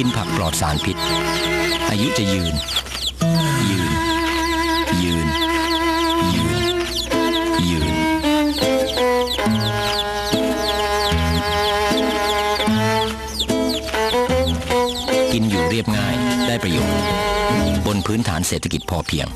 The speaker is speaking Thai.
กินผักปลอดสารพิษ อายุจะยืน ยืน ยืน ยืน ยืน กินอยู่เรียบง่ายได้ประโยชน์ บนพื้นฐานเศรษฐกิจพอเพียง